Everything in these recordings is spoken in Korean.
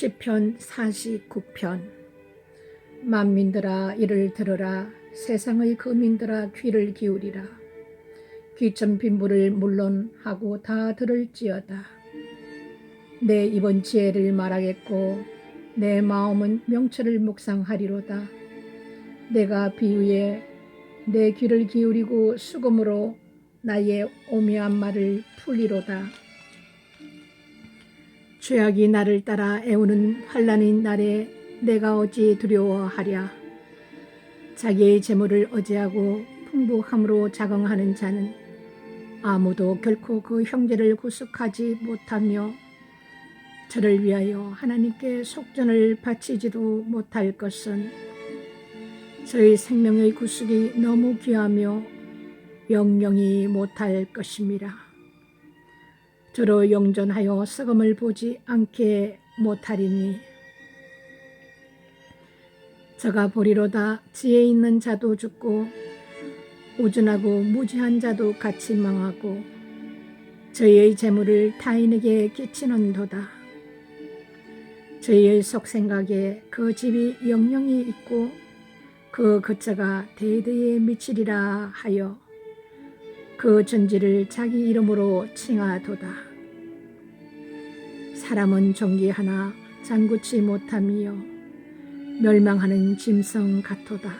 시편 49편. 만민들아 이를 들으라. 세상의 거민들아 귀를 기울이라. 귀천 빈부를 물론 하고 다 들을지어다. 내 이번 지혜를 말하겠고 내 마음은 명철을 묵상하리로다. 내가 비유에 내 귀를 기울이고 수금으로 나의 오묘한 말을 풀리로다 죄악이 나를 따라 애우는 환란인 날에 내가 어찌 두려워하랴. 자기의 재물을 어지하고 풍부함으로 자긍하는 자는 아무도 결코 그 형제를 구속하지 못하며 저를 위하여 하나님께 속전을 바치지도 못할 것은 저의 생명의 구속이 너무 귀하며 영영이 못할 것입니다. 저로 영전하여 썩음을 보지 않게 못하리니 저가 보리로다 지혜 있는 자도 죽고 우준하고 무지한 자도 같이 망하고 저희의 재물을 타인에게 끼치는도다. 저희의 속생각에 그 집이 영영이 있고 그 거처가 대대에 미치리라 하여 그 전지를 자기 이름으로 칭하도다. 사람은 종기 하나 장구치 못하며 멸망하는 짐승 같도다.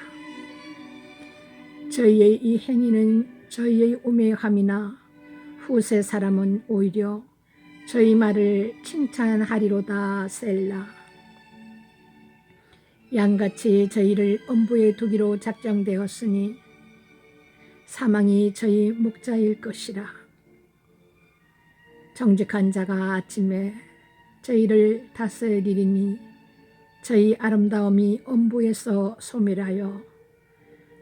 저희의 이 행위는 저희의 우매함이나 후세 사람은 오히려 저희 말을 칭찬하리로다 셀라. 양같이 저희를 엄부에 두기로 작정되었으니 사망이 저희 목자일 것이라. 정직한 자가 아침에 저희를 다스리리니 저희 아름다움이 엄부에서 소멸하여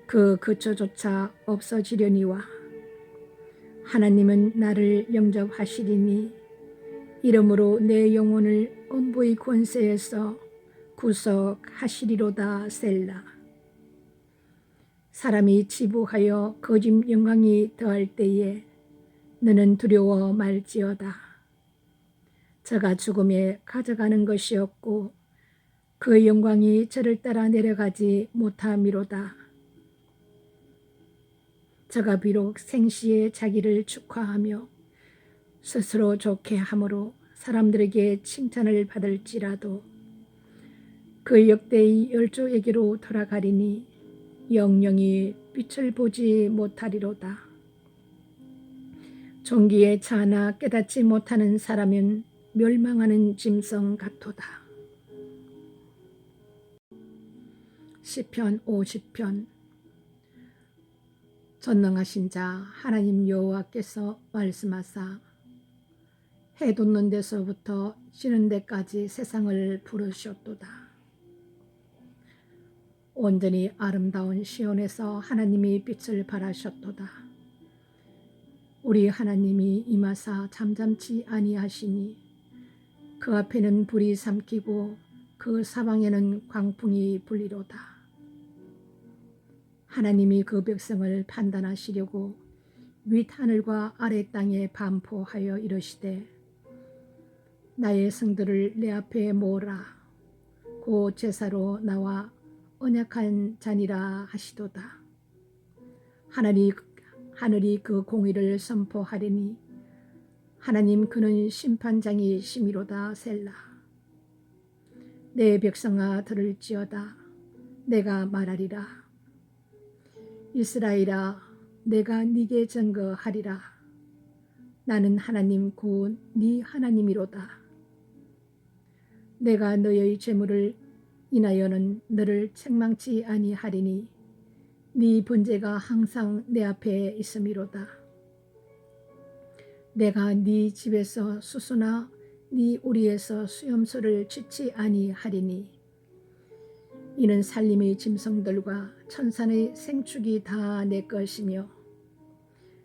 그 그처조차 없어지려니와 하나님은 나를 영접하시리니 이름으로 내 영혼을 엄부의 권세에서 구속하시리로다 셀라. 사람이 지부하여 거짓 영광이 더할 때에 너는 두려워 말지어다. 저가 죽음에 가져가는 것이 없고 그 영광이 저를 따라 내려가지 못함이로다. 저가 비록 생시에 자기를 축하하며 스스로 좋게 함으로 사람들에게 칭찬을 받을지라도 그 역대의 열조에게로 돌아가리니 영영이 빛을 보지 못하리로다. 종기에 차나 깨닫지 못하는 사람은 멸망하는 짐승 같도다. 시편 50편 전능하신 자 하나님 여호와께서 말씀하사 해 돋는 데서부터 지는 데까지 세상을 부르셨도다. 온전히 아름다운 시온에서 하나님이 빛을 발하셨도다. 우리 하나님이 임하사 잠잠치 아니하시니 그 앞에는 불이 삼키고 그 사방에는 광풍이 불리로다. 하나님이 그 백성을 판단하시려고 윗하늘과 아래 땅에 반포하여 이르시되 나의 성들을 내 앞에 모으라 고 제사로 나와 언약한 잔이라 하시도다. 하늘이 하늘이 그 공의를 선포하리니 하나님 그는 심판장이 심이로다 셀라. 내 백성아 들을지어다 내가 말하리라. 이스라엘아 내가 네게 증거하리라. 나는 하나님 곧네 하나님이로다. 내가 너의 재물을 이나여는 너를 책망치 아니하리니 네 번제가 항상 내 앞에 있음이로다. 내가 네 집에서 수수나 네 우리에서 수염소를 치지 아니하리니 이는 살림의 짐승들과 천산의 생축이 다 내 것이며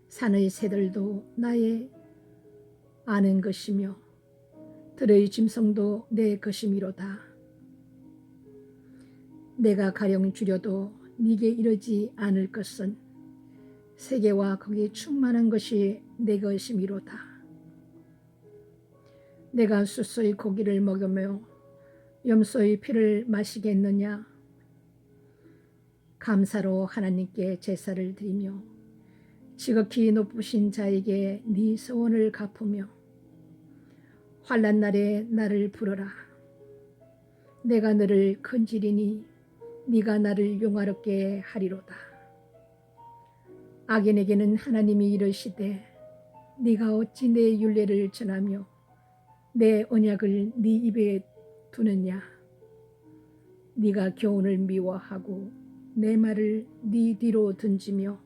산의 새들도 나의 아는 것이며 들의 짐승도 내 것이미로다. 내가 가령 줄여도 네게 이르지 않을 것은 세계와 거기 충만한 것이 내 것이미로다. 내가 수소의 고기를 먹으며 염소의 피를 마시겠느냐? 감사로 하나님께 제사를 드리며 지극히 높으신 자에게 네 소원을 갚으며 환난 날에 나를 부르라. 내가 너를 건지리니 네가 나를 용화롭게 하리로다. 악인에게는 하나님이 이르시되 네가 어찌 내 윤례를 전하며 내 언약을 네 입에 두느냐 네가 교훈을 미워하고 내 말을 네 뒤로 던지며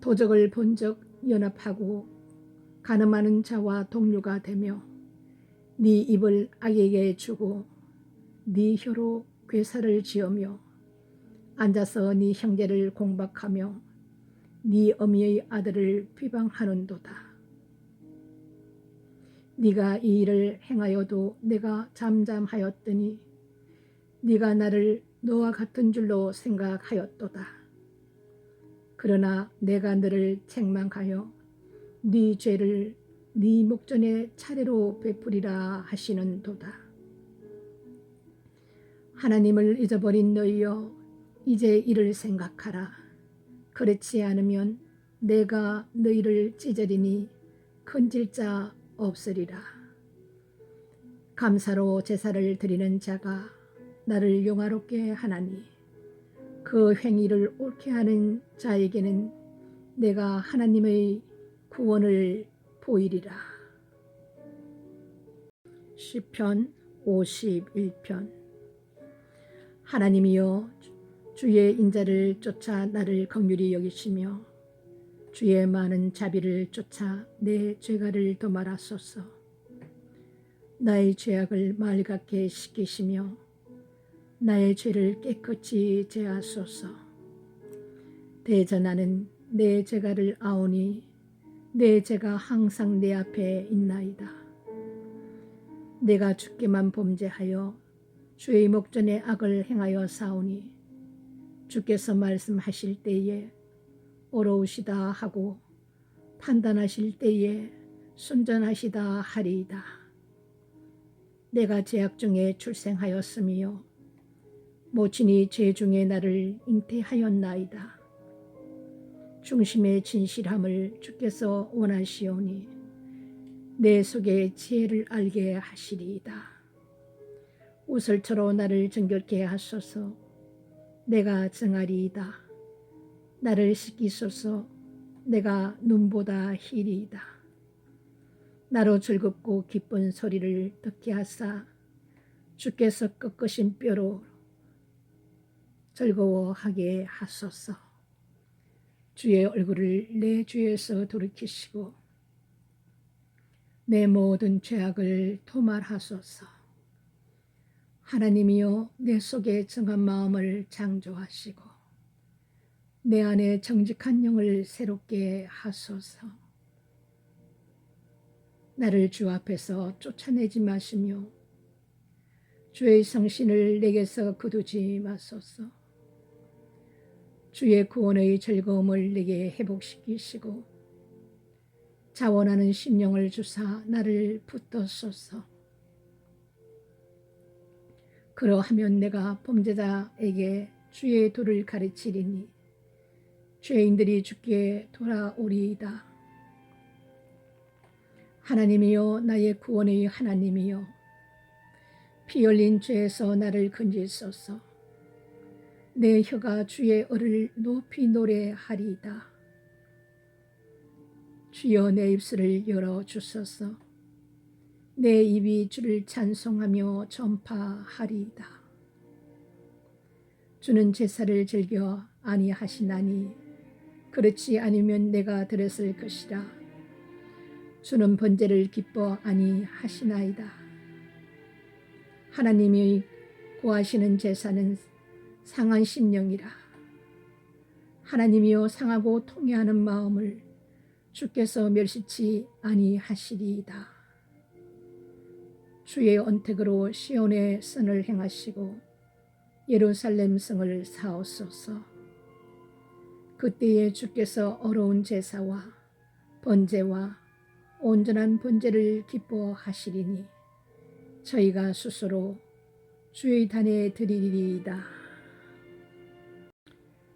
도적을 본적 연합하고 가늠하는 자와 동료가 되며 네 입을 악에게 주고 네 혀로 괴사를 지으며 앉아서 네 형제를 공박하며 네 어미의 아들을 비방하는도다. 네가 이 일을 행하여도 내가 잠잠하였더니 네가 나를 너와 같은 줄로 생각하였도다. 그러나 내가 너를 책망하여 네 죄를 네 목전에 차례로 베풀이라 하시는도다. 하나님을 잊어버린 너희여 이제 이를 생각하라. 그렇지 않으면 내가 너희를 찢으리니 건질 자 없으리라. 감사로 제사를 드리는 자가 나를 용화롭게 하나니 그 행위를 옳게 하는 자에게는 내가 하나님의 구원을 보이리라. 시편 51편 하나님이여 주의 인자를 쫓아 나를 긍휼히 여기시며 주의 많은 자비를 쫓아 내 죄가를 도말하소서. 나의 죄악을 맑게 씻기시며 나의 죄를 깨끗이 제하소서. 대전하는 내 죄가를 아오니 내 죄가 항상 내 앞에 있나이다. 내가 주께만 범죄하여 주의 목전에 악을 행하여 사오니 주께서 말씀하실 때에 어려우시다 하고 판단하실 때에 순전하시다 하리이다. 내가 제약 중에 출생하였으며 모친이 죄 중에 나를 잉태하였나이다. 중심의 진실함을 주께서 원하시오니 내 속에 지혜를 알게 하시리이다. 우설처로 나를 정결케 하소서 내가 정하리이다. 나를 씻기소서 내가 눈보다 희리이다. 나로 즐겁고 기쁜 소리를 듣게 하사 주께서 꺾으신 뼈로 즐거워하게 하소서. 주의 얼굴을 내 주에서 돌이키시고 내 모든 죄악을 토말하소서. 하나님이여 내 속에 정한 마음을 창조하시고 내 안에 정직한 영을 새롭게 하소서. 나를 주 앞에서 쫓아내지 마시며 주의 성신을 내게서 거두지 마소서. 주의 구원의 즐거움을 내게 회복시키시고 자원하는 심령을 주사 나를 붙들소서. 그러하면 내가 범죄자에게 주의 도를 가르치리니 죄인들이 주께 돌아오리이다. 하나님이여 나의 구원의 하나님이여 피 흘린 죄에서 나를 건지소서 내 혀가 주의 얼을 높이 노래하리이다. 주여 내 입술을 열어 주소서 내 입이 주를 찬송하며 전파하리이다. 주는 제사를 즐겨 아니하시나니 그렇지 아니면 내가 들었을 것이라. 주는 번제를 기뻐 아니하시나이다. 하나님이 구하시는 제사는 상한 심령이라. 하나님이여 상하고 통회하는 마음을 주께서 멸시치 아니하시리이다. 주의 언택으로 시온의 선을 행하시고 예루살렘 성을 사옵소서. 그때에 주께서 어려운 제사와 번제와 온전한 번제를 기뻐하시리니 저희가 스스로 주의 단에 드리리이다.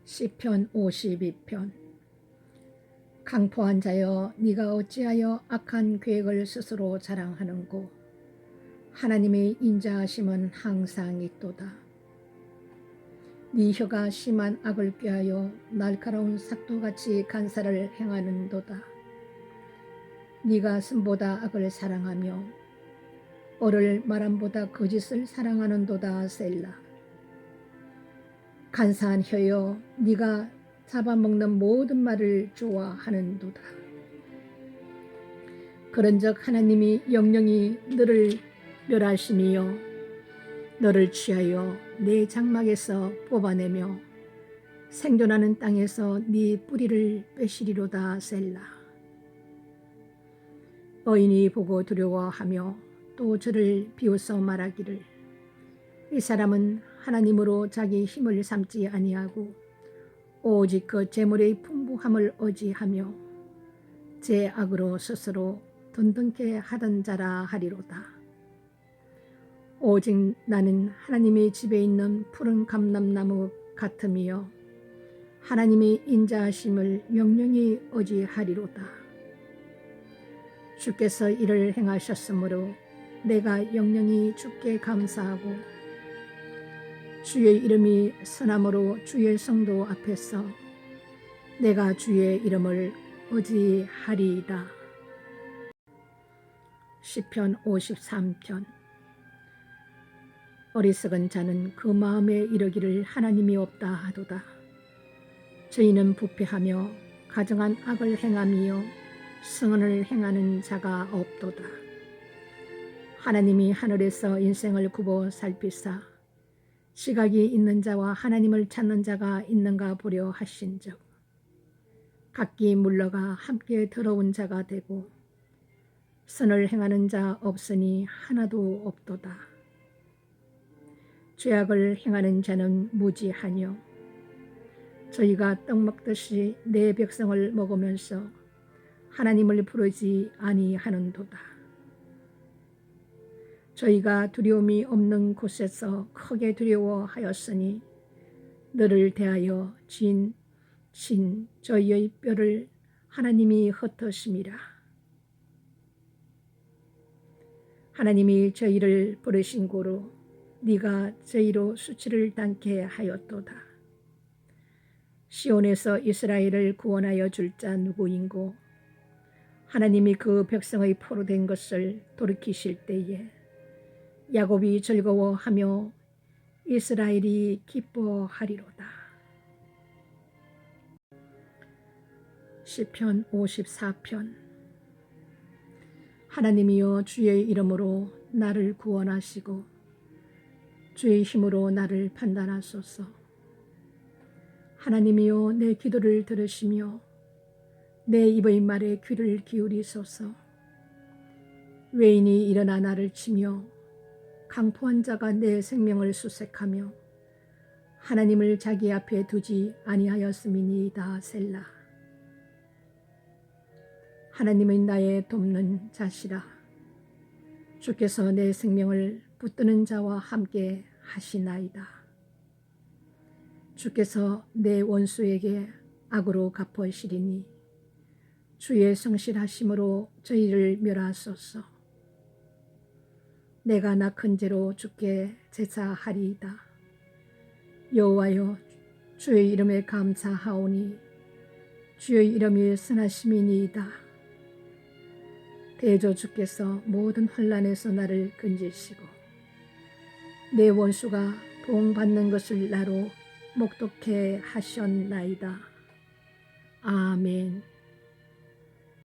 시편 52편 강포한 자여 네가 어찌하여 악한 계획을 스스로 자랑하는고 하나님의 인자하심은 항상 있도다. 네 혀가 심한 악을 꾀하여 날카로운 삭도같이 간사를 행하는도다. 네가 숨보다 악을 사랑하며 어를 말함보다 거짓을 사랑하는도다 셀라. 간사한 혀여 네가 잡아먹는 모든 말을 좋아하는도다. 그런즉 하나님이 영영이 너를 멸하심이요 너를 취하여 내 장막에서 뽑아내며 생존하는 땅에서 네 뿌리를 빼시리로다 셀라. 어인이 보고 두려워하며 또 저를 비웃어 말하기를 이 사람은 하나님으로 자기 힘을 삼지 아니하고 오직 그 재물의 풍부함을 의지하며 제 악으로 스스로 든든케 하던 자라 하리로다. 오직 나는 하나님의 집에 있는 푸른 감람나무 같음이요 하나님의 인자하심을 영영히 의지하리로다. 주께서 이를 행하셨으므로 내가 영영히 주께 감사하고 주의 이름이 선함으로 주의 성도 앞에서 내가 주의 이름을 의지하리이다. 시편 53편 어리석은 자는 그 마음에 이르기를 하나님이 없다 하도다. 저희는 부패하며 가정한 악을 행함이요 승언을 행하는 자가 없도다. 하나님이 하늘에서 인생을 굽어 살피사 시각이 있는 자와 하나님을 찾는 자가 있는가 보려 하신즉 각기 물러가 함께 더러운 자가 되고 선을 행하는 자 없으니 하나도 없도다. 죄악을 행하는 자는 무지하뇨. 저희가 떡 먹듯이 내 백성을 먹으면서 하나님을 부르지 아니하는도다. 저희가 두려움이 없는 곳에서 크게 두려워하였으니 너를 대하여 진, 진 저희의 뼈를 하나님이 흩으심이라. 하나님이 저희를 부르신 고로 네가 저희로 수치를 당케 하였도다. 시온에서 이스라엘을 구원하여 줄 자 누구인고 하나님이 그 백성의 포로된 것을 돌이키실 때에 야곱이 즐거워하며 이스라엘이 기뻐하리로다. 시편 54편 하나님이여 주의 이름으로 나를 구원하시고 주의 힘으로 나를 판단하소서. 하나님이여 내 기도를 들으시며 내 입의 말에 귀를 기울이소서. 외인이 일어나 나를 치며 강포한 자가 내 생명을 수색하며 하나님을 자기 앞에 두지 아니하였음이니이다 셀라. 하나님은 나의 돕는 자시라. 주께서 내 생명을 붙드는 자와 함께 하시나이다. 주께서 내 원수에게 악으로 갚으시리니 주의 성실하심으로 저희를 멸하소서. 내가 낳은 죄로 주께 제사하리이다. 여호와여 주의 이름에 감사하오니 주의 이름이 선하심이니이다. 대저 주께서 모든 환란에서 나를 건지시고 내 원수가 보응받는 것을 나로 목독해 하셨나이다. 아멘.